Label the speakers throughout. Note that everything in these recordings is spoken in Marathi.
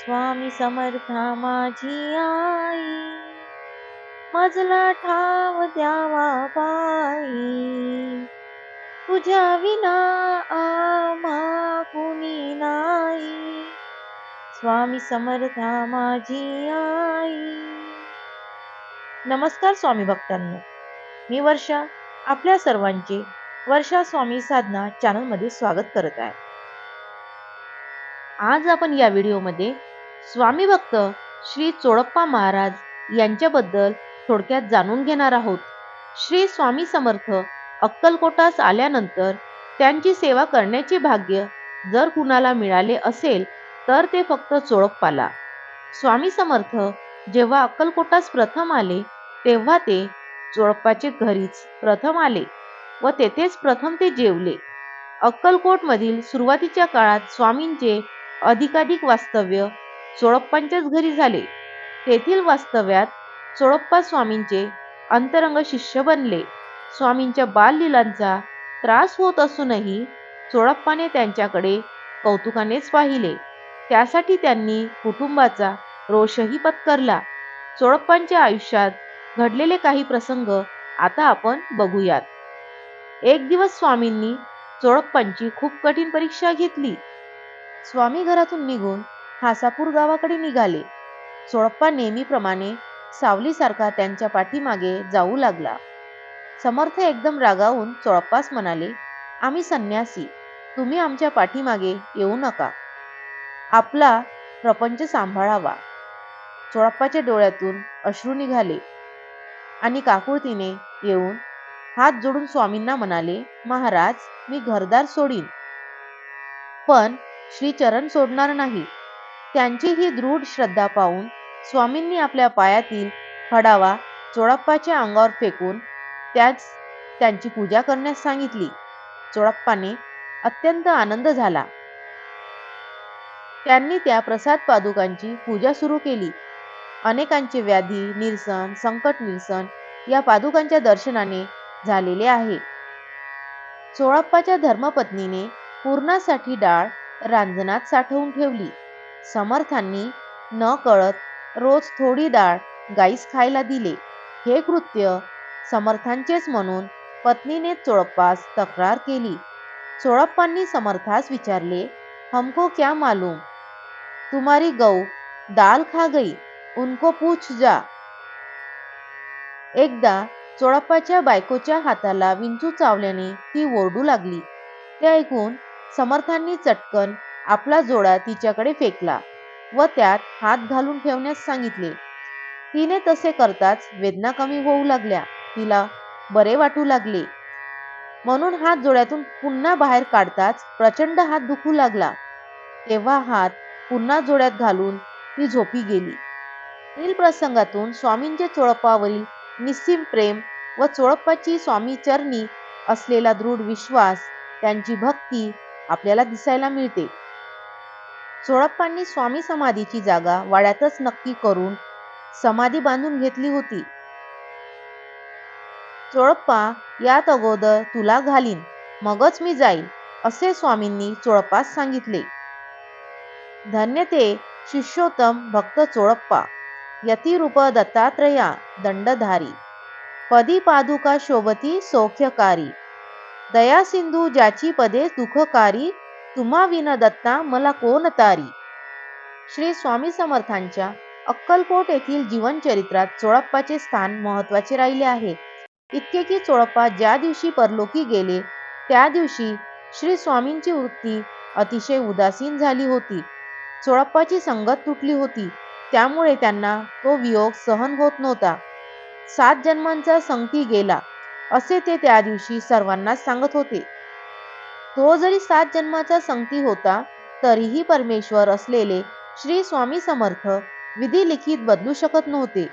Speaker 1: स्वामी समर्था माझी आई मजला ठाव द्यावा बाई. तुझ्या विना आम्हा कुणी नाही. स्वामी समर्था माझी आई. नमस्कार स्वामी भक्तांनो. मी वर्षा आपल्या सर्वांचे वर्षा स्वामी साधना चॅनलमध्ये स्वागत करत आहे. आज आपण या व्हिडिओमध्ये स्वामी भक्त श्री चोडप्पा महाराज यांच्याबद्दल थोडक्यात जाणून घेणार आहोत. श्री स्वामी समर्थ अक्कलकोटास आल्यानंतर त्यांची सेवा करण्याचे भाग्य जर कुणाला मिळाले असेल तर ते फक्त चोळप्पाला स्वामी समर्थ जेव्हा अक्कलकोटास प्रथम आले तेव्हा ते चोळप्पाचे घरीच प्रथम आले व तेथेच प्रथम ते जेवले. अक्कलकोटमधील सुरुवातीच्या काळात स्वामींचे अधिकाधिक वास्तव्य चोळप्पांच्याच घरी झाले. तेथील वास्तव्यात चोळप्पा स्वामींचे अंतरंग शिष्य बनले. स्वामींच्या बाललीलांचा त्रास होत असूनही चोळप्पाने त्यांच्याकडे कौतुकानेच पाहिले. त्यासाठी त्यांनी कुटुंबाचा रोषही पत्करला. चोळप्पांच्या आयुष्यात घडलेले काही प्रसंग आता आपण बघूयात. एक दिवस स्वामींनी चोळप्पांची खूप कठीण परीक्षा घेतली. स्वामी घरातून निघून हासापूर गावाकडे निघाले. चोळप्पा नेहमीप्रमाणे सावलीसारखा त्यांच्या पाठीमागे जाऊ लागला. समर्थ एकदम रागावून चोळप्पास म्हणाले आम्ही संन्यासी तुम्ही आमच्या पाठीमागे येऊ नका. आपला प्रपंच सांभाळावा. चोळप्पाच्या डोळ्यातून अश्रू निघाले आणि काकुळतीने येऊन हात जोडून स्वामींना म्हणाले महाराज मी घरदार सोडीन पण श्रीचरण सोडणार नाही. त्यांची ही दृढ श्रद्धा पाहून स्वामींनी आपल्या पायातील फडावा चोळप्पाच्या अंगावर फेकून त्याच त्यांची पूजा करण्यास सांगितली. चोळप्पाने अत्यंत आनंद झाला. त्यांनी त्या प्रसाद पादुकांची पूजा सुरू केली. अनेकांचे व्याधी निरसन संकट निरसन या पादुकांच्या दर्शनाने झालेले आहे. चोळप्पाच्या धर्मपत्नीने पूर्णासाठी डाळ रांजणात साठवून ठेवली. समर्थांनी न कळत रोज थोडी डाळ गाईस खायला दिले. हे कृत्य समर्थांचेच म्हणून पत्नीने चोळप्पास तक्रार केली. चोळप्पांनी समर्थास विचारले हमको क्या मालूम? तुम्हारी गौ दाल खा गई उनको पूछ जा. एकदा चोळप्पाच्या बायकोच्या हाताला विंचू चावल्याने ती ओरडू लागली. ते ऐकून समर्थांनी चटकन आपला जोडा तिच्याकडे फेकला व त्यात हात घालून ठेवण्यास सांगितले. तिने तसे करताच वेदना कमी होऊ लागल्या. तिला बरे वाटू लागले. म्हणून हात जोड्यातून पुन्हा बाहेर काढताच प्रचंड हात दुखू लागला. तेव्हा हात पुन्हा जोड्यात घालून ती झोपी गेली. पुढील प्रसंगातून स्वामींचे चोळप्पावरील निस्सीम प्रेम व चोळप्पाची स्वामी चरणी असलेला दृढ विश्वास त्यांची भक्ती आपल्याला दिसायला मिळते. चोळप्पांनी स्वामी समाधीची जागा वाड्यातच नक्की करून समाधी बांधून घेतली होती. चोळप्पा यात अगोदर तुला घालीन मगच मी जाईन असे स्वामींनी चोळप्पास सांगितले. धन्य ते शिष्योत्तम भक्त चोळप्पा यतिरूप दत्तात्रया दंडधारी. पदी पादुका शोभती सौख्यकारी. दया सिंधू ज्याची पदे दुःखकारी तुम्हा विन दत्ता मला कोण तारी? श्री स्वामी समर्थांच्या अक्कलकोट येथील जीवनचरित्रात चोळप्पाचे स्थान महत्त्वाचे राहिले आहे. इतके की चोळप्पा ज्या दिवशी परलोकी गेले त्या दिवशी श्री स्वामींची वृत्ती अतिशय उदासीन झाली होती. चोळप्पाची संगत तुटली होती त्यामुळे त्यांना तो वियोग सहन होत नव्हता. सात जन्मांचा संगती गेला असे ते त्या दिवशी सर्वांना सांगत होते. तो जरी सात जन्माचा संगती होता तरीही परमेश्वर असलेले श्री स्वामी समर्थ विधी लिखित बदलू शकत नव्हते.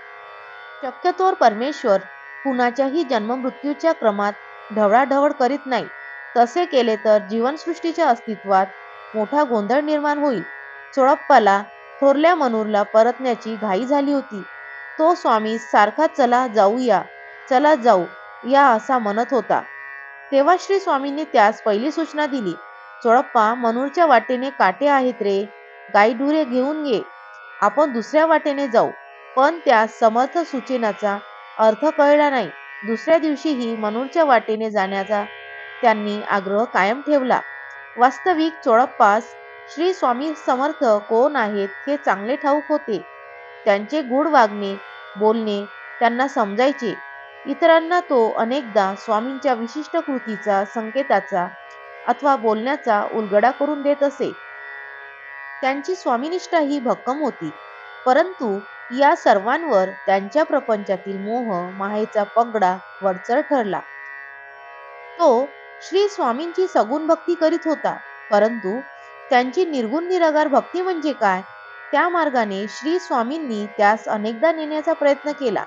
Speaker 1: शक्यतोवर परमेश्वर कुणाच्याही जन्ममृत्यूच्या क्रमात ढवळाढवळ करीत नाही. तसे केले तर जीवनसृष्टीच्या अस्तित्वात मोठा गोंधळ निर्माण होईल. चोळप्पाला थोरल्या मनूरला परतण्याची घाई झाली होती. तो स्वामी सारखा चला जाऊया चला जाऊ या असा म्हणत होता. तेव्हा श्री स्वामींनी त्यास पहिली सूचना दिली. चोळप्पा मनूरच्या वाटेने काटे आहेत रे. गायढुरे घेऊन ये. आपण दुसऱ्या वाटेने जाऊ. पण त्या समर्थ सूचनाचा अर्थ कळला नाही. दुसऱ्या दिवशीही मनूरच्या वाटेने जाण्याचा त्यांनी आग्रह कायम ठेवला. वास्तविक चोळप्पास श्री स्वामी समर्थ कोण आहेत हे चांगले ठाऊक होते. त्यांचे गुढ वागणे बोलणे त्यांना समजायचे. इतरांना तो अनेकदा स्वामींच्या विशिष्ट कृतीचा संकेताचा अथवा बोलण्याचा उलगडा करून देत असे. त्यांची स्वामीनिष्ठा ही भक्कम होती परंतु या सर्वांवर त्यांच्या प्रपंचातील मोह मायेचा पगडा वडचर ठरला. तो श्री स्वामींची सगुण भक्ती करीत होता परंतु त्यांची निर्गुण निरागार भक्ती म्हणजे काय? त्या मार्गाने श्री स्वामींनी त्यास अनेकदा नेण्याचा प्रयत्न केला.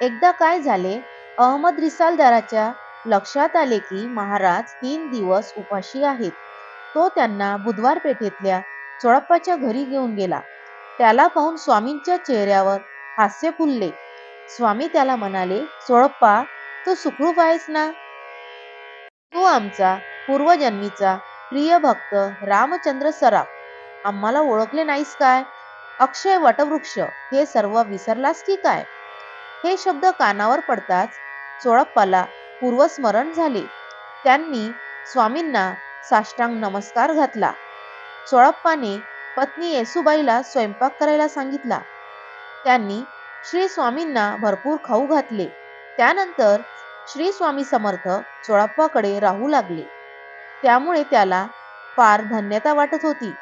Speaker 1: एकदा काय झाले? अहमद रिसालदाराच्या लक्षात आले की महाराज तीन दिवस उपाशी आहेत. तो त्यांना बुधवार पेठेतल्या चोळप्पाच्या घरी घेऊन गेला. त्याला पाहून स्वामींच्या चेहऱ्यावर हास्य फुलले. स्वामी त्याला म्हणाले चोळप्पा तू सुखरूप आहेस ना? तू आमचा पूर्वजन्मीचा प्रिय भक्त रामचंद्र सराफ. आम्हाला ओळखले नाहीस काय? अक्षय वटवृक्ष हे सर्व विसरलास की काय? हे शब्द कानावर पडताच चोळप्पाला पूर्वस्मरण झाले. त्यांनी स्वामींना साष्टांग नमस्कार घातला. चोळप्पाने पत्नी येसुबाईला स्वयंपाक करायला सांगितला. त्यांनी श्री स्वामींना भरपूर खाऊ घातले. त्यानंतर श्री स्वामी समर्थ चोळप्पाकडे राहू लागले. त्यामुळे त्याला फार धन्यता वाटत होती.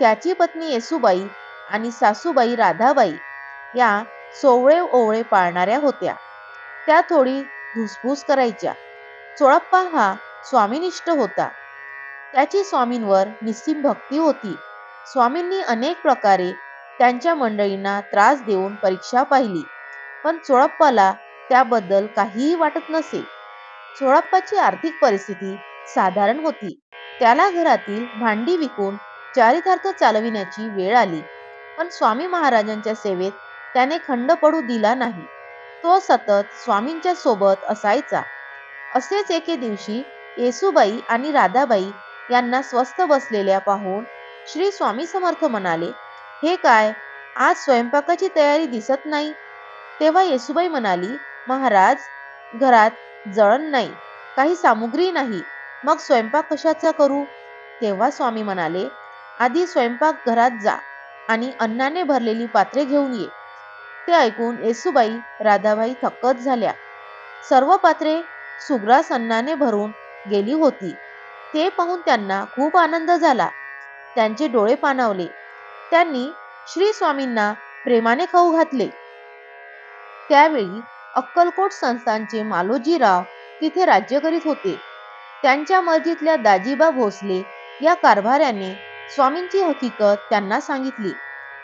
Speaker 1: त्याची पत्नी येसुबाई आणि सासूबाई राधाबाई या सोवळे ओवळे पाळणाऱ्या होत्या. त्या थोडी धुसफूस करायच्या. चोळप्पा हा स्वामीनिष्ठ होता. त्याची स्वामींवर निस्सीम भक्ती होती. स्वामींनी अनेक प्रकारे त्यांच्या मंडळींना त्रास देऊन परीक्षा पाहिली. पण चोळप्पाला त्याबद्दल काहीही वाटत नसे. चोळप्पाची आर्थिक परिस्थिती साधारण होती. त्याला घरातील भांडी विकून चारितार्थ चालविण्याची वेळ आली. पण स्वामी महाराजांच्या सेवेत त्याने खंड पडू दिला नाही. तो सतत स्वामींच्या सोबत असायचा. असेच एके दिवशी येसुबाई आणि राधाबाई यांना स्वस्थ बसलेल्या पाहून श्री स्वामी समर्थ म्हणाले हे काय? आज स्वयंपाकाची तयारी दिसत नाही? तेव्हा येसुबाई म्हणाली महाराज घरात जळण नाही काही सामुग्री नाही. मग स्वयंपाक कशाचा करू? तेव्हा स्वामी म्हणाले आधी स्वयंपाक घरात जा आणि अन्नाने भरलेली पात्रे घेऊन ये. ते ऐकून येसुबाई राधाबाई थक्कच झाल्या. सर्व पात्रे सुग्रास अन्नाने भरून गेली होती. ते पाहून त्यांना खूप आनंद झाला. त्यांचे डोळे पाणावले. त्यांनी श्री स्वामींना प्रेमाने खाऊ घातले. त्यावेळी अक्कलकोट संस्थानचे मालोजीराव तिथे राज्य करीत होते. त्यांच्या मर्जीतल्या दाजीबा भोसले या कारभाऱ्याने स्वामींची हकीकत त्यांना सांगितली.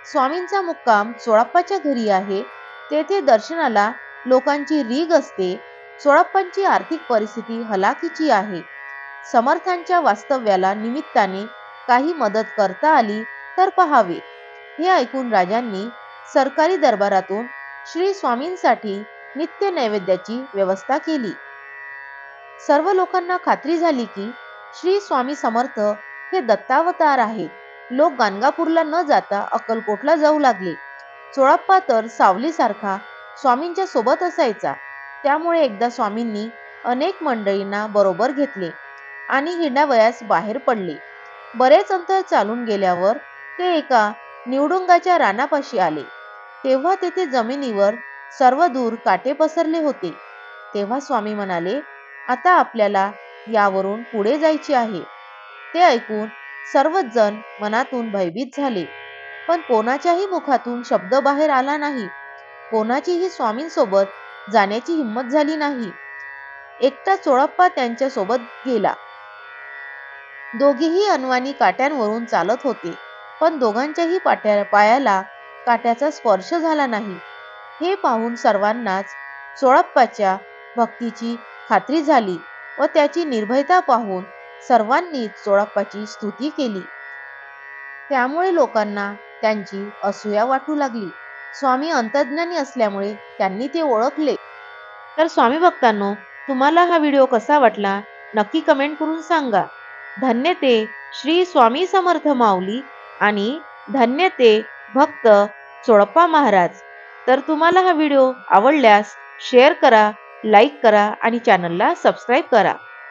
Speaker 1: स्वामींचा मुक्काम चोळाप्पाच्या घरी आहे. तेथे दर्शनाला लोकांची रीग असते. चोळाप्पांची आर्थिक परिस्थिती हलाखीची आहे. समर्थांच्या वास्तव्याला निमित्ताने काही मदत करता आली तर पहावे. हे ऐकून राजांनी सरकारी दरबारातून श्री स्वामींसाठी नित्य नैवेद्याची व्यवस्था केली. सर्व लोकांना खात्री झाली की श्री स्वामी समर्थ हे दत्तावतार आहेत. लोक गाणगापूरला न जाता अक्कलकोटला जाऊ लागले. चोळाप्पा तर सावलीसारखा स्वामींच्या सोबत असायचा. त्यामुळे एकदा स्वामींनी अनेक मंडळींना बरोबर घेतले आणि हिंडावयास बाहेर पडले. बरेच अंतर चालून गेल्यावर ते एका निवडुंगाच्या रानापाशी आले. तेव्हा तेथे जमिनीवर सर्व दूर काटे पसरले होते. तेव्हा स्वामी म्हणाले आता आपल्याला यावरून पुढे जायचे आहे. ते ऐकून सर्वच जण मनातून भयभीत झाले. पण कोणाच्याही मुखातून शब्द बाहेर आला नाही. कोणाचीही स्वामींसोबत जाण्याची हिंमत झाली नाही. एकटा चोळप्पा त्यांच्यासोबत गेला. दोघेही अनवाणी काट्यांवरून चालत होते. पण दोघांच्याही पाट्या पायाला काट्याचा स्पर्श झाला नाही. हे पाहून सर्वांनाच चोळप्पाच्या भक्तीची खात्री झाली व त्याची निर्भयता पाहून सर्वांनी चोळप्पाची स्तुती केली. त्यामुळे लोकांना त्यांची असूया वाटू लागली. स्वामी अंतर्ज्ञानी असल्यामुळे त्यांनी ते ओळखले. तर स्वामी भक्तांनो तुम्हाला हा व्हिडिओ कसा वाटला? नक्की कमेंट करून सांगा. धन्य ते श्री स्वामी समर्थ माऊली आणि धन्य ते भक्त चोळप्पा महाराज. तर तुम्हाला हा व्हिडिओ आवडल्यास शेअर करा लाईक करा आणि चॅनलला सबस्क्राईब करा.